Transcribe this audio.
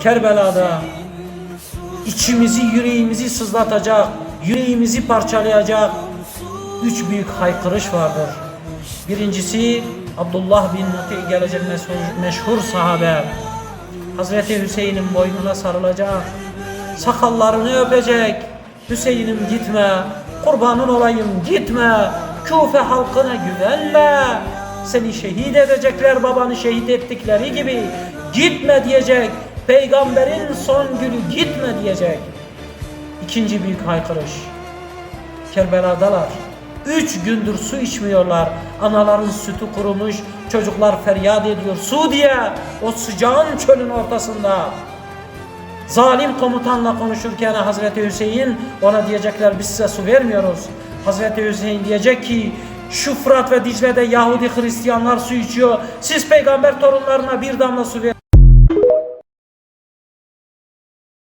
Kerbela'da içimizi, yüreğimizi sızlatacak, yüreğimizi parçalayacak üç büyük haykırış vardır. Birincisi Abdullah bin Muti gelecek meşhur, meşhur sahabe. Hazreti Hüseyin'in boynuna sarılacak. Sakallarını öpecek. Hüseyin'im gitme. Kurbanın olayım gitme. Küfe halkına güvenme. Seni şehit edecekler babanı şehit ettikleri gibi. Gitme diyecek. Peygamberin son günü gitme diyecek. İkinci büyük haykırış. Kerbela'dalar. Üç gündür su içmiyorlar. Anaların sütü kurumuş. Çocuklar feryat ediyor. Su diye o sıcağın çölün ortasında. Zalim komutanla konuşurken Hazreti Hüseyin ona diyecekler biz size su vermiyoruz. Hazreti Hüseyin diyecek ki şu Fırat ve Dicle'de Yahudi Hristiyanlar su içiyor. Siz peygamber torunlarına bir damla su ver.